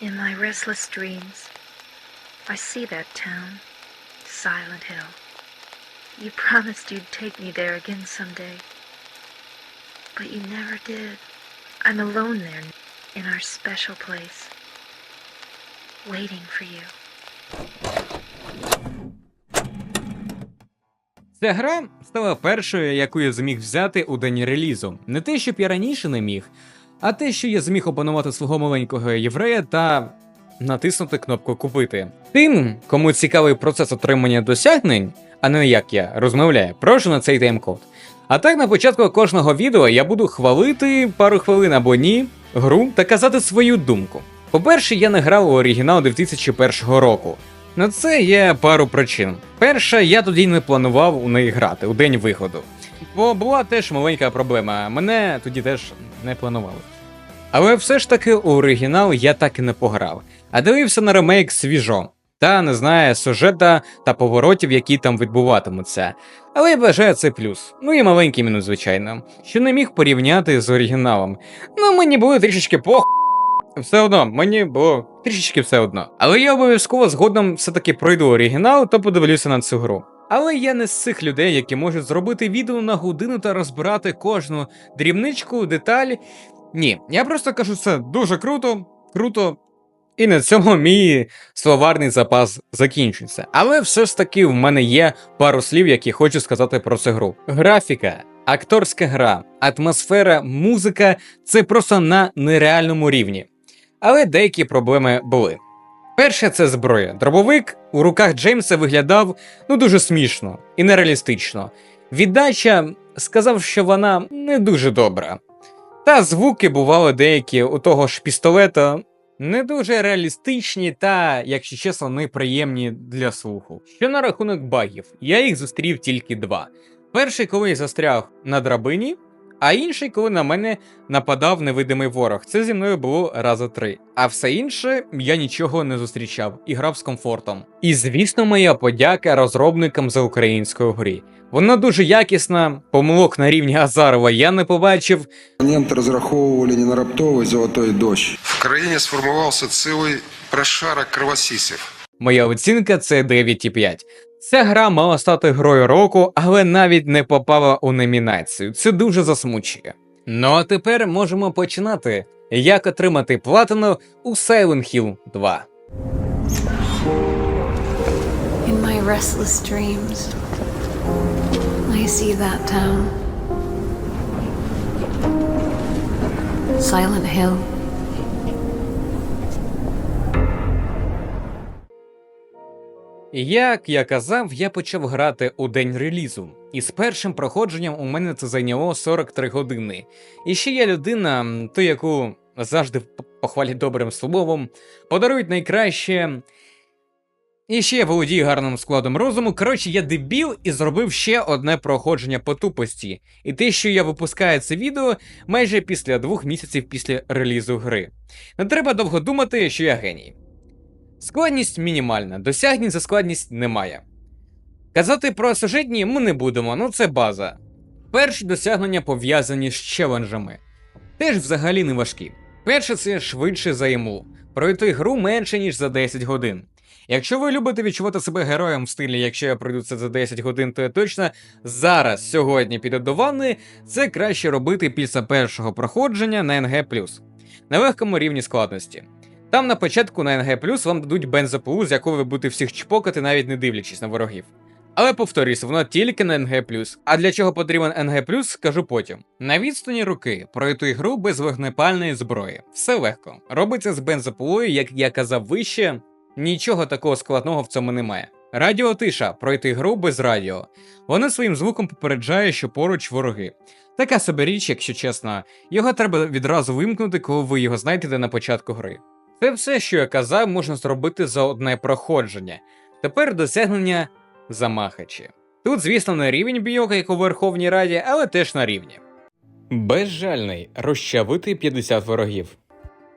In my restless dreams, I see that town, Silent Hill. You promised you'd take me there again someday. But you never did. I'm alone there, in our special place, waiting for you. Ця гра стала першою, яку я зміг взяти у день релізу. Не те, щоб я раніше не міг, а те, що я зміг опанувати свого маленького єврея та натиснути кнопку Купити. Тим, кому цікавий процес отримання досягнень, а не як я розмовляю, прошу на цей тайм-код. А так на початку кожного відео я буду хвалити пару хвилин або ні гру та казати свою думку. По-перше, я не грав у оригінал 2001 року. На це є пару причин. Перша, я тоді не планував у неї грати у день виходу. Бо була теж маленька проблема, мене тоді теж не планували. Але все ж таки у оригінал я так і не пограв, а дивився на ремейк свіжо. Та не знає сюжета та поворотів, які там відбуватимуться. Але я вважаю це плюс. Ну і маленький мінус, звичайно, що не міг порівняти з оригіналом. Ну мені було трішечки пох. Все одно, мені було трішечки все одно. Але я обов'язково згодом все-таки пройду оригінал, то подивлюся на цю гру. Але я не з цих людей, які можуть зробити відео на годину та розбирати кожну дрібничку, деталь. Ні, я просто кажу, це дуже круто, круто. І на цьому мій словарний запас закінчується. Але все ж таки в мене є пару слів, які хочу сказати про цю гру. Графіка, акторська гра, атмосфера, музика це просто на нереальному рівні. Але деякі проблеми були. Перше це зброя. Дробовик у руках Джеймса виглядав ну дуже смішно і нереалістично. Віддача сказав, що вона не дуже добра. Та звуки бували деякі у того ж пістолета не дуже реалістичні та, якщо чесно, неприємні для слуху. Що на рахунок багів, я їх зустрів тільки два. Перший, коли я застряг на драбині, а інший, коли на мене нападав невидимий ворог. Це зі мною було рази три. А все інше я нічого не зустрічав і грав з комфортом. І звісно, моя подяка розробникам за українською грі. Вона дуже якісна, помилок на рівні Азарова я не побачив. Оппоненты разраховывали не на раптовый золотой дощ. В країні сформувався цілий прошарок кровосісів. Моя оцінка це 9,5. Ця гра мала стати грою року, але навіть не попала у номінацію. Це дуже засмучує. Ну а тепер можемо починати. Як отримати платину у Silent Hill 2. In my restless dreams, I see that town. Silent Hill. Як я казав, я почав грати у день релізу, і з першим проходженням у мене це зайняло 43 години. І ще я людина, ту, яку завжди похвалять добрим словом, подарують найкраще. І ще я володію гарним складом розуму. Коротше, я дебіл і зробив ще одне проходження по тупості. І те, що я випускаю це відео майже після двох місяців після релізу гри. Не треба довго думати, що я геній. Складність мінімальна, досягнень за складність немає. Казати про сюжетні ми не будемо, ну це база. Перші досягнення пов'язані з челенджами. Теж взагалі не важкі. Перше це швидше за іму. Пройти гру менше, ніж за 10 годин. Якщо ви любите відчувати себе героєм в стилі, якщо я пройду це за 10 годин, то я точно зараз, сьогодні піду до ванни, це краще робити після першого проходження на НГ на легкому рівні складності. Там на початку на НГ вам дадуть бензопилу, з якою ви будете всіх чпокати, навіть не дивлячись на ворогів. Але повторюсь, воно тільки на НГ. А для чого потрібен НГ, скажу потім. На відстані руки пройти гру без вогнепальної зброї. Все легко. Робиться з бензопилою, як я казав вище, нічого такого складного в цьому немає. Радіотиша пройти гру без радіо. Воно своїм звуком попереджає, що поруч вороги. Така собі річ, якщо чесно, його треба відразу вимкнути, коли ви його знайдете на початку гри. Це все, що я казав, можна зробити за одне проходження. Тепер досягнення замахачі. Тут, звісно, не рівень бійока, як у Верховній Раді, але теж на рівні. Безжальний розчавити 50 ворогів.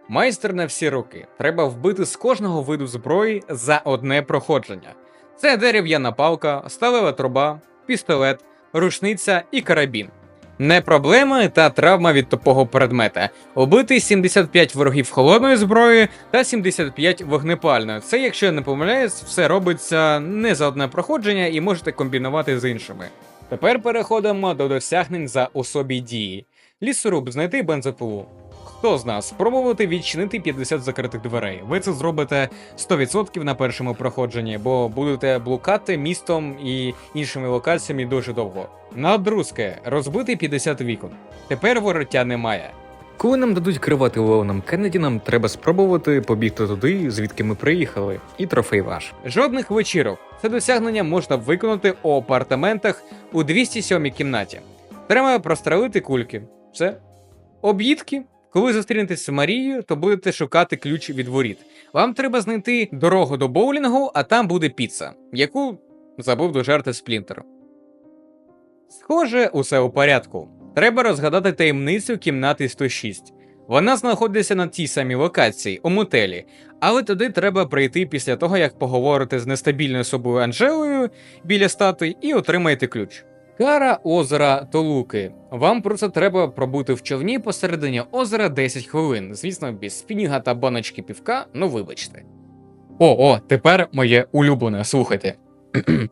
Майстер на всі руки. Треба вбити з кожного виду зброї за одне проходження. Це дерев'яна палка, сталева труба, пістолет, рушниця і карабін. Не проблема та травма від тупого предмета. Убити 75 ворогів холодної зброї та 75 вогнепальної. Це, якщо я не помиляюсь, все робиться не за одне проходження і можете комбінувати з іншими. Тепер переходимо до досягнень за особі дії. Лісоруб знайти бензопилу. Хто з нас спробувати відчинити 50 закритих дверей? Ви це зробите 100% на першому проходженні, бо будете блукати містом і іншими локаціями дуже довго. Надрузки розбити 50 вікон. Тепер вороття немає. Коли нам дадуть керувати Леоном Кеннеді, нам треба спробувати побігти туди, звідки ми приїхали, і трофей ваш. Жодних вечірок. Це досягнення можна виконати у апартаментах у 207 кімнаті. Треба прострелити кульки. Все. Об'їдки. Коли зустрінетесь з Марією, то будете шукати ключ від воріт. Вам треба знайти дорогу до боулінгу, а там буде піца, яку забув дожерти Сплінтер. Схоже, усе у порядку. Треба розгадати таємницю кімнати 106. Вона знаходиться на тій самій локації, у мотелі, але туди треба прийти після того, як поговорити з нестабільною собою Анжелою біля статуї і отримаєте ключ. Кара озера Толуки. Вам просто треба пробути в човні посередині озера 10 хвилин. Звісно, без спініга та баночки півка, ну вибачте. О, о, тепер моє улюблене, слухайте.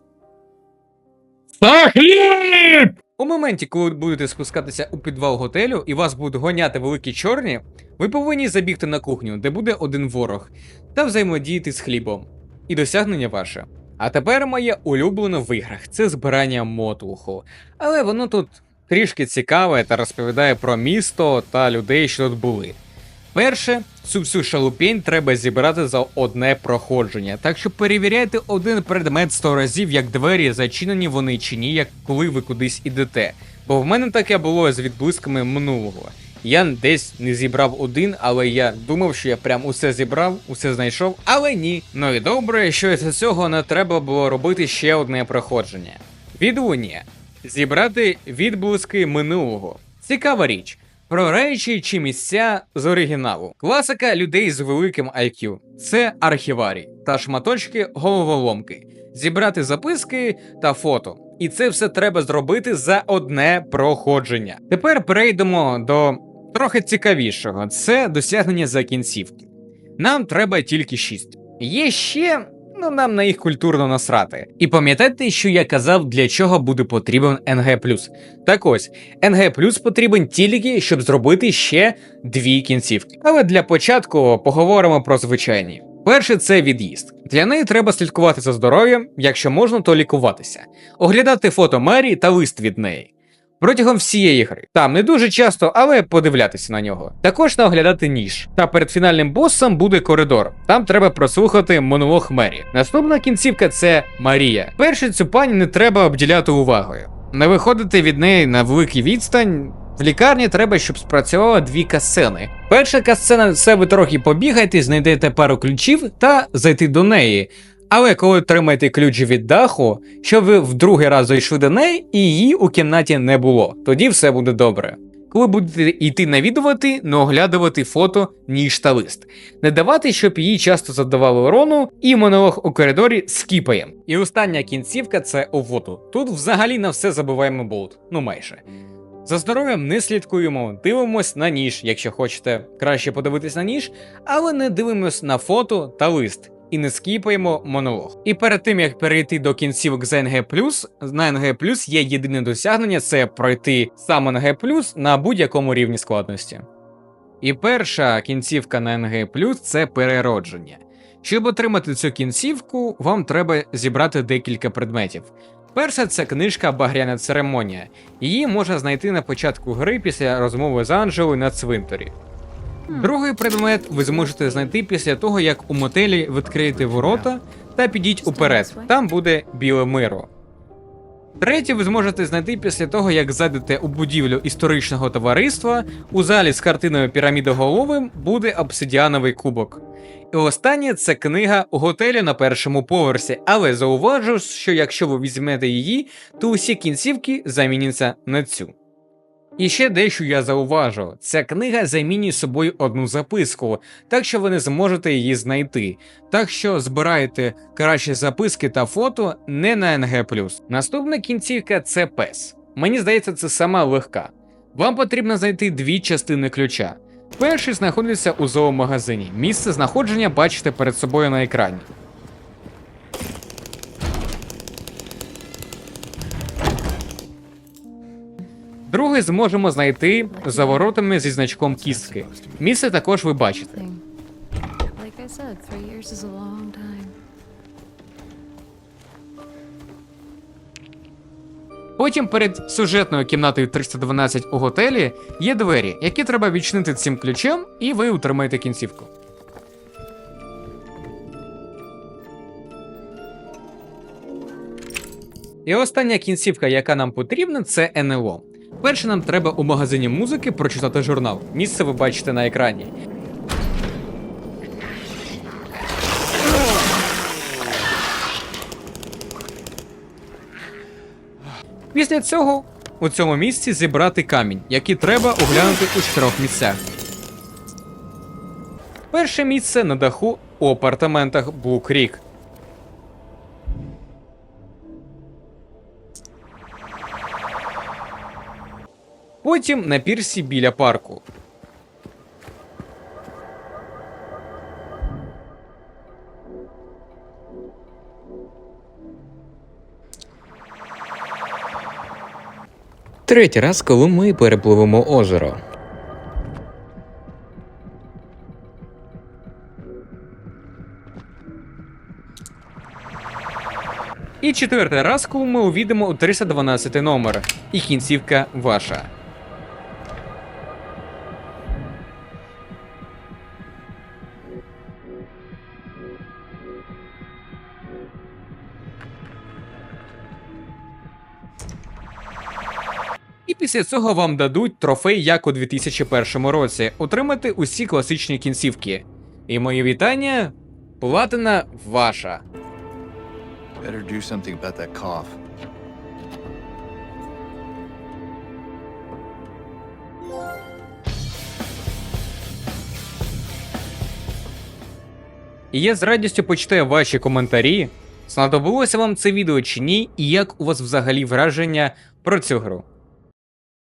Сахліб! У моменті, коли будете спускатися у підвал готелю і вас будуть гоняти великі чорні, ви повинні забігти на кухню, де буде один ворог, та взаємодіяти з хлібом. І досягнення ваше. А тепер моє улюблене в іграх це збирання мотлуху. Але воно тут трішки цікаве та розповідає про місто та людей, що тут були. Перше, цю всю шалупінь треба зібрати за одне проходження, так що перевіряйте один предмет 100 разів, як двері зачинені вони чи ні, як коли ви кудись ідете. Бо в мене таке було з відблисками минулого. Я десь не зібрав один, але я думав, що я прям усе зібрав, усе знайшов, але ні. Ну і добре, що із цього не треба було робити ще одне проходження. Відлуння. Зібрати відблиски минулого. Цікава річ. Про речі чи місця з оригіналу. Класика людей з великим IQ. Це архіварій та шматочки головоломки. Зібрати записки та фото. І це все треба зробити за одне проходження. Тепер перейдемо до трохи цікавішого: це досягнення за кінцівки. Нам треба тільки 6. Є ще, ну нам на їх культурно насрати. І пам'ятайте, що я казав, для чого буде потрібен НГ. Так ось, НГ потрібен тільки, щоб зробити ще дві кінцівки. Але для початку поговоримо про звичайні. Перше це від'їзд. Для неї треба слідкувати за здоров'ям, якщо можна, то лікуватися, оглядати фото Мері та лист від неї. Протягом всієї гри. Там не дуже часто, але подивлятися на нього. Також наоглядати ніж. Та перед фінальним босом буде коридор. Там треба прослухати монолог Мері. Наступна кінцівка це Марія. Перше цю пані не треба обділяти увагою. Не виходити від неї на великий відстань. В лікарні треба, щоб спрацювало дві касцени. Перша касцена це ви трохи побігайте, знайдете пару ключів та зайти до неї. Але коли отримаєте ключ від даху, щоб ви в другий раз зайшли до неї і її у кімнаті не було, тоді все буде добре. Коли будете йти навідувати, не оглядувати фото, ніж та лист. Не давати, щоб її часто задавали урону, і монолог у коридорі скіпаєм. І остання кінцівка це у воду. Тут взагалі на все забуваємо болт, ну майже. За здоров'ям не слідкуємо, дивимось на ніж, якщо хочете краще подивитись на ніж, але не дивимось на фото та лист. І не скіпаємо монолог. І перед тим як перейти до кінцівок з НГ+, на НГ+, є єдине досягнення це пройти сам НГ+, на будь-якому рівні складності. І перша кінцівка на НГ+, це переродження. Щоб отримати цю кінцівку, вам треба зібрати декілька предметів. Перша це книжка Багряна церемонія. Її можна знайти на початку гри після розмови з Анджелою на цвинтарі. Другий предмет ви зможете знайти після того, як у мотелі відкриєте ворота та підіть уперед. Там буде біле миро. Третє ви зможете знайти після того, як зайдете у будівлю історичного товариства. У залі з картиною піраміди голови буде обсидіановий кубок. І останнє це книга у готелі на першому поверсі, але зауважу, що якщо ви візьмете її, то усі кінцівки заміняться на цю. І ще дещо я зауважу: ця книга замінює собою одну записку, так що ви не зможете її знайти. Так що збирайте кращі записки та фото не на НГ. Наступна кінцівка це пес. Мені здається, це сама легка. Вам потрібно знайти дві частини ключа. Перший знаходиться у зоомагазині. Місце знаходження бачите перед собою на екрані. Другий зможемо знайти за воротами зі значком кістки. Місце також ви бачите. Потім перед сюжетною кімнатою 312 у готелі є двері, які треба відчинити цим ключем, і ви отримаєте кінцівку. І остання кінцівка, яка нам потрібна, це НЛО. Перше нам треба у магазині музики прочитати журнал. Місце ви бачите на екрані. Після цього у цьому місці зібрати камінь, який треба оглянути у чотирьох місцях. Перше місце на даху у апартаментах Blue Creek. Потім на пірсі біля парку. Третій раз, коли ми перепливемо озеро. І четвертий раз, коли ми увійдемо у 312 номер. І кінцівка ваша. Після цього вам дадуть трофей як у 2001 році, отримати усі класичні кінцівки. І мої вітання. Платина ваша. Better do something about that cough. І я з радістю почитаю ваші коментарі. Знадобилося вам це відео чи ні, і як у вас взагалі враження про цю гру.